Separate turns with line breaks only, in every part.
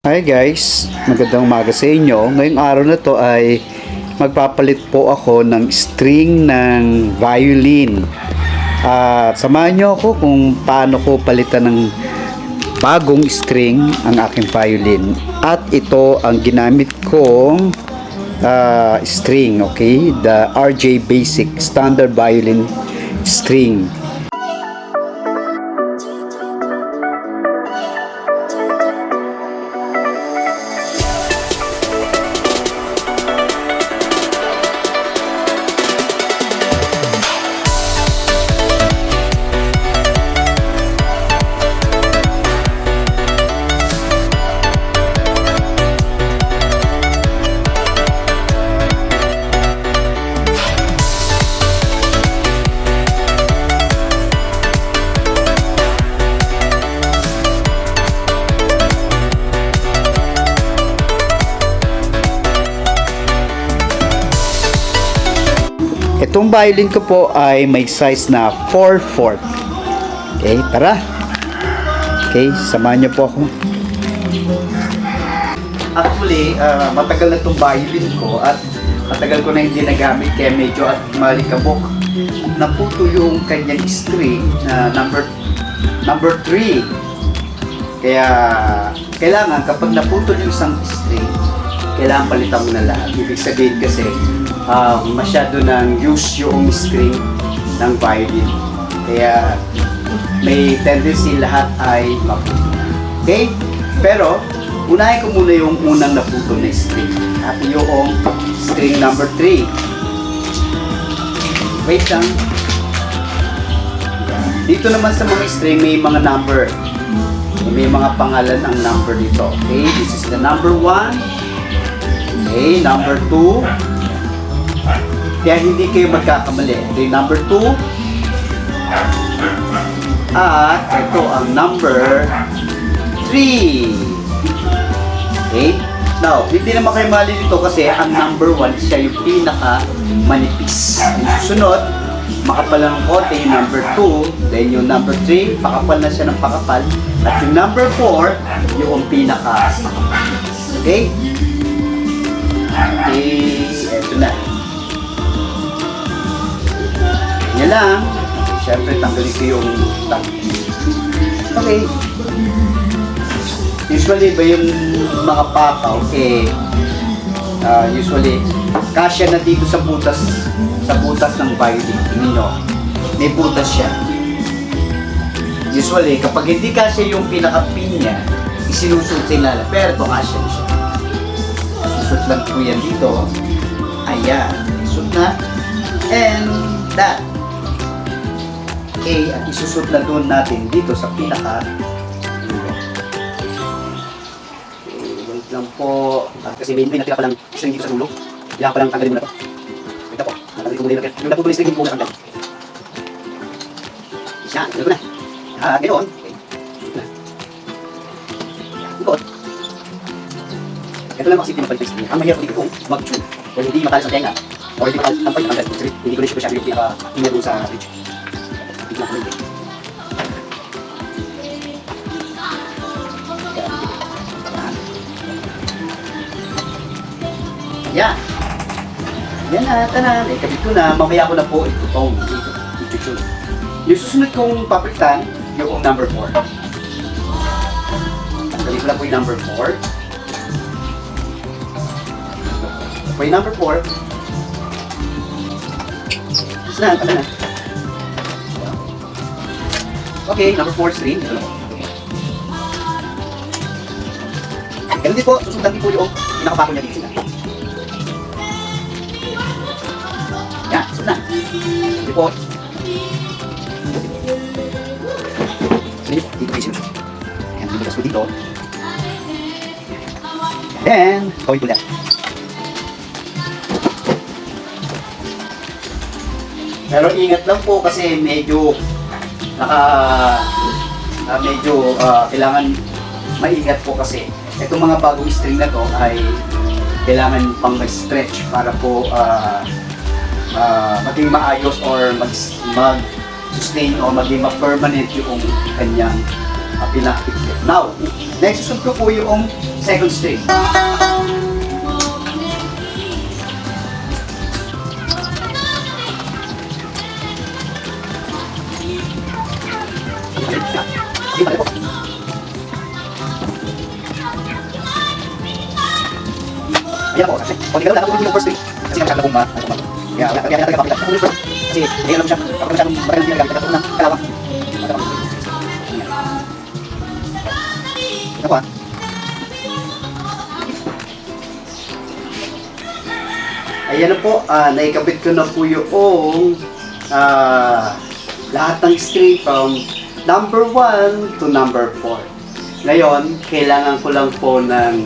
Hi guys, magandang umaga sa inyo. Ngayong araw na to ay magpapalit po ako ng string ng violin. At samahan nyo ako kung paano ko palitan ng bagong string ang aking violin. At ito ang ginamit kong ah, string, okay? The RJ Basic Standard Violin String. Itong violin ko po ay may size na 4-4. Okay, tara. Okay, samahan niyo po ako. Actually, ah, matagal na itong violin ko at matagal ko na hindi nagamit kaya medyo at malikabok. Naputo yung kanyang string na number number 3. Kaya kailangan kapag naputol yung isang string, kailangan palitan mo na lahat. Ibig sabihin kasi ah, masyado ng use yung string ng violin. Kaya may tendency lahat ay maputo. Okay? Pero, unahin ko muna yung unang naputol na string. At yung string number 3. Wait lang. Dito naman sa mga string, may mga number. May mga pangalan ang number dito. Okay, this is the number 1. Okay, number 2. Kaya hindi kayo magkakamali. Okay, number 2. At ito ang number 3. Okay? Now, hindi naman kayo mali dito kasi ang number 1 siya yung pinaka manipis. Ang sunod, makapal ng konti, yung number 2, then yung number 3, pakapal na siya ng pakapal, at yung number 4, yung pinaka pakapal. Okay? Okay, lang. Siyempre, tanggalin ko yung tag. Okay. Usually ba yung mga pakaw, eh, ah, usually, kasya na dito sa butas, sa butas ng violin. Tingnan nyo, may butas siya. Usually, kapag hindi kasya yung pinaka-pin niya, isinusuot sa ilalim. Pero ito kasya na siya. Isut lang po yan dito. Ayan, isut na. And that. Okay, at isusot na doon natin dito sa pinaka Okay, wait lang po. Ah, kasi may, may natira palang string dito sa dulo. Kailangan palang tanggalin mo na to. Wait po. Natanggalin ko muna yung Yung yung string yung muna tanggal. Yan, tanggal ko na. Ah, ganoon. Okay. Na. Yan, ikot. Ito lang kasi pinapalit yung string. Ang mahirap dito kung mag-tune. O hindi matalas ang tenga. O hindi matalas ang pagkakanggal. Kasi hindi ko rin siya pinaka-ingat doon sa bridge. Yan. Yan na, tanan. Eh, kabit ko na. Mamaya ko na po itutong. Ito, ito, Yung susunod kong papalitan, yung number 4. Tanggalin ko lang po yung number 4. Ito po yung number 4. Tapos na, tama na. Okay, number 4 string. Ito lang. Ganun din po, susundan din po yung pinakapako niya dito sila. Yan, susunod na. Hindi po. Hindi po, dito kayo sinusunod. Yan, bibigas ko dito. And then, gawin ko lang. Pero ingat lang po kasi medyo naka ah, medyo ah, kailangan maingat po kasi itong mga bagong string na to ay kailangan pang mag-stretch para po ah, ah, maging maayos or mag, mag sustain o maging ma-permanent yung kanyang uh, pinakapit. Now, next susunod ko po yung second string. Kaya kaya po? Ayan po, ah, naikabit ko na po yung ah, lahat ng string from number 1 to number 4. Ngayon, kailangan ko lang po ng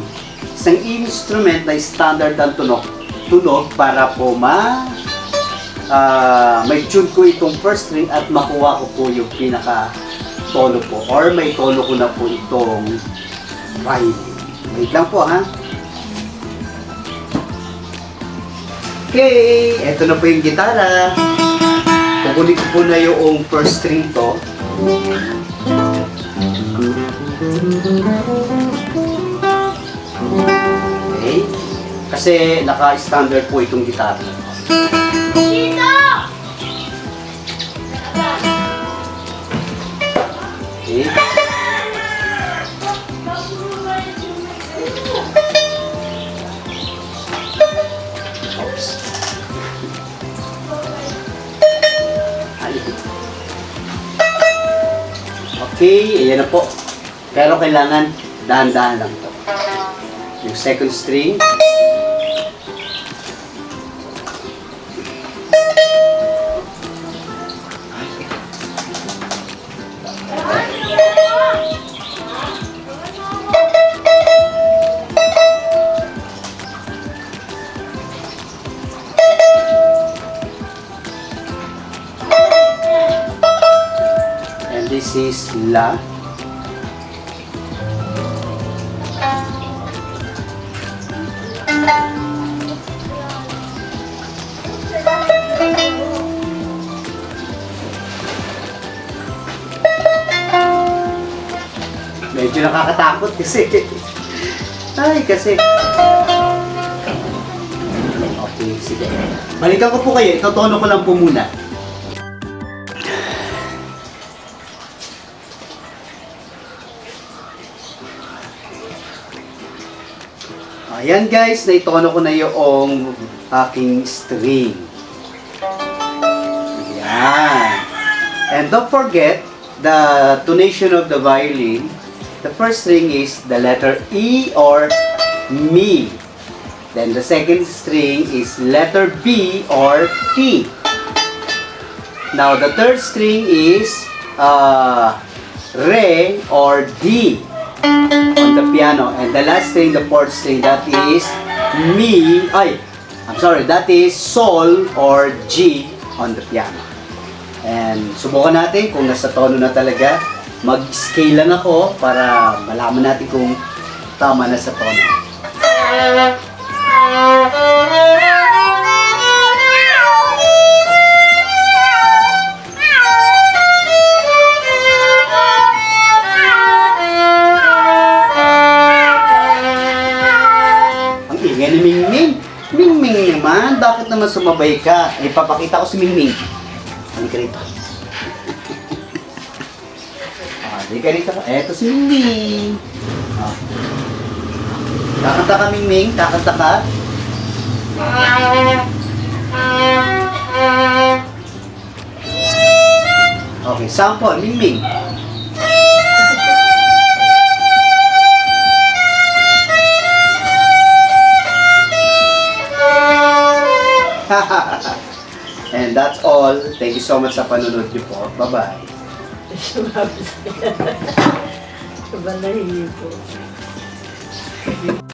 isang instrument na standard ang tunog, tunog para po ma ah, may tune ko itong first string at makuha ko po yung pinaka tono po or may tono ko na po itong violin. Wait lang po ha. Okay, eto na po yung gitara. Kukunin ko po na yung first string to. Okay. Kasi naka-standard po itong gitara. Okay, ayan na po. Pero kailangan dahan-dahan lang to. Yung second string. This is La. Medyo nakakatakot kasi. Ay, kasi. Okay, sige. Balikan ko po kayo. Itotono ko lang po muna. Ayan guys, naitono ko na yung aking string. Ayan. And don't forget, the tonation of the violin, the first string is the letter E or Mi. Then the second string is letter B or T. Now the third string is uh, Re or D on the piano. And the last string, the fourth string, that is Mi. Ay, I'm sorry, that is Sol or G on the piano. And subukan natin kung nasa tono na talaga. Mag-scale lang ako para malaman natin kung tama na sa tono. Naman, sumabay ka? Eh, papakita ko si Mingming. Halika rito. ah, halika rito. Eto si Mingming. Ah. Kakanta ka, Mingming. Kakanta ka. Okay, sample, Mingming. All. Thank you so much sa panunod niyo po. Bye-bye.
Sumabi sa Balahibo.